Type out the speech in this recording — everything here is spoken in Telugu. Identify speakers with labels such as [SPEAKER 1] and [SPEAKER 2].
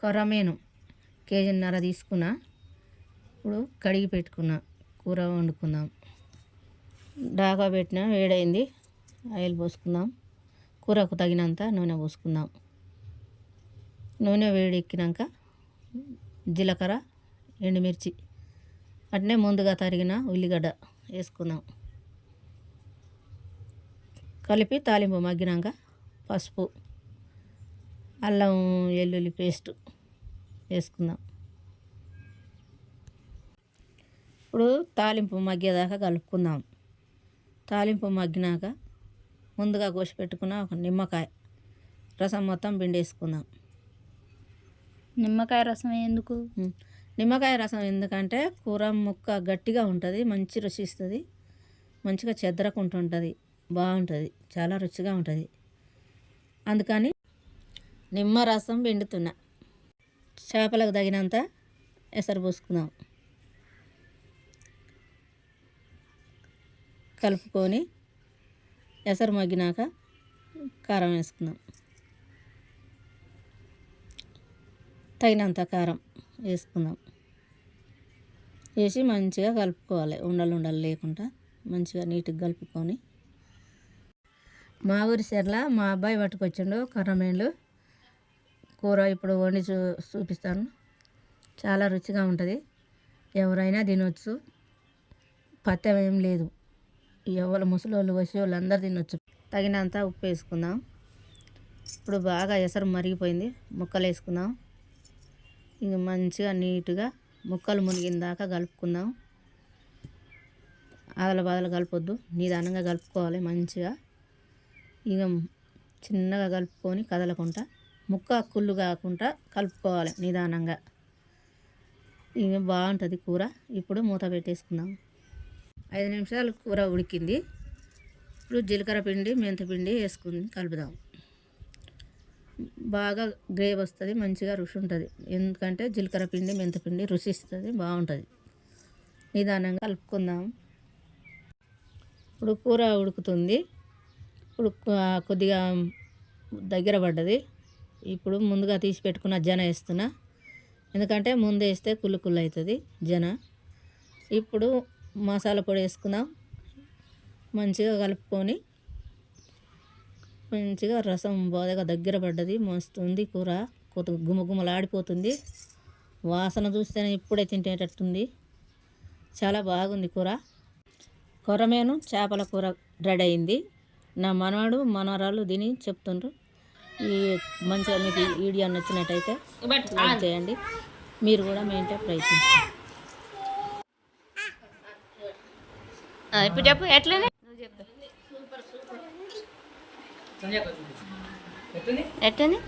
[SPEAKER 1] కొరమేను. కేజీన్నర తీసుకున్నా. ఇప్పుడు కడిగి పెట్టుకున్నా. కూర వండుకుందాం. డాకా పెట్టిన వేడైంది. ఆయిల్ పోసుకుందాం. కూరకు తగినంత నూనె పోసుకుందాం. నూనె వేడెక్కినాక జీలకర్ర ఎండుమిర్చి అట్నే ముందుగా తరిగిన ఉల్లిగడ్డ వేసుకుందాం. కలిపి తాలింపు మగ్గినాక పసుపు అల్లం వెల్లుల్లి పేస్ట్ వేసుకుందాం. ఇప్పుడు తాలింపు మగ్గేదాకా కలుపుకుందాం. తాలింపు మగ్గినాక ముందుగా కోసి పెట్టుకున్న ఒక నిమ్మకాయ రసం మొత్తం పిండేసుకుందాం.
[SPEAKER 2] నిమ్మకాయ రసం ఎందుకు.
[SPEAKER 1] నిమ్మకాయ రసం ఎందుకంటే కూర ముక్క గట్టిగా ఉంటుంది మంచి రుచి ఇస్తుంది మంచిగా చెదరకుంటుంటుంది బాగుంటుంది చాలా రుచిగా ఉంటుంది. అందుకని నిమ్మ రసం పిండుతున్నా. చేపలకు తగినంత ఎసరు పోసుకుందాం. కలుపుకొని ఎసరు మగ్గినాక కారం వేసుకుందాం. తగినంత కారం వేసుకుందాం. వేసి మంచిగా కలుపుకోవాలి. ఉండలు ఉండలు లేకుండా మంచిగా నీట్గా కలుపుకొని. మా ఊరి సెర్ల మా అబ్బాయి పట్టుకొచ్చిండు కర్రమేండ్లు. కూర ఇప్పుడు వండి చూ చూపిస్తాను. చాలా రుచిగా ఉంటుంది. ఎవరైనా తినొచ్చు. పత్యం ఏం లేదు. ఎవరు ముసలోళ్ళు వచ్చేవాళ్ళు అందరు తినొచ్చు. తగినంత ఉప్పు వేసుకుందాం. ఇప్పుడు బాగా ఎసరు మరిగిపోయింది. ముక్కలు వేసుకుందాం. ఇంక మంచిగా నీట్గా ముక్కలు మునిగిన దాకా కలుపుకుందాం. ఆదల బాదలు కలపొద్దు. నిదానంగా కలుపుకోవాలి మంచిగా. ఇక చిన్నగా కలుపుకొని కదలకుండా ముక్క కుళ్ళు కాకుండా కలుపుకోవాలి నిదానంగా. ఇక బాగుంటుంది కూర. ఇప్పుడు మూత పెట్టేసుకుందాం. ఐదు నిమిషాలు కూర ఉడికింది. ఇప్పుడు జీలకర్ర పిండి మెంతిపిండి వేసుకుని కలుపుదాం. బాగా గ్రేవ్ వస్తుంది మంచిగా రుచి ఉంటుంది. ఎందుకంటే జీలకర్ర పిండి మెంతిపిండి రుచి ఇస్తుంది బాగుంటుంది. నిదానంగా కలుపుకుందాం. ఇప్పుడు కూర ఉడుకుతుంది. ఇప్పుడు కొద్దిగా దగ్గర పడ్డది. ఇప్పుడు ముందుగా తీసి పెట్టుకున్న జన వేస్తున్నా. ఎందుకంటే ముందు వేస్తే కుళ్ళు కుళ్ళు అవుతుంది జన. ఇప్పుడు మసాలా పొడి వేసుకుందాం. మంచిగా కలుపుకొని మంచిగా రసం బాగా దగ్గర పడ్డది. మస్తు ఉంది కూర. కొత్త గుమగుమలాడిపోతుంది వాసన చూస్తేనే ఇప్పుడే తింటేటట్టుంది. చాలా బాగుంది కూర. కొరమేను చేపల కూర రెడీ అయింది. నా మనవాడు మనవరాలు తిని చెప్తుండ్రు. ఈ మంచిగా మీకు ఈ వీడియో నచ్చినట్టయితే లైక్ చేయండి. మీరు కూడా మీ ఇంట్లో ప్రయత్నించండి.
[SPEAKER 2] ఇప్పుడు చెప్పు ఎట్లనే ఎట్లని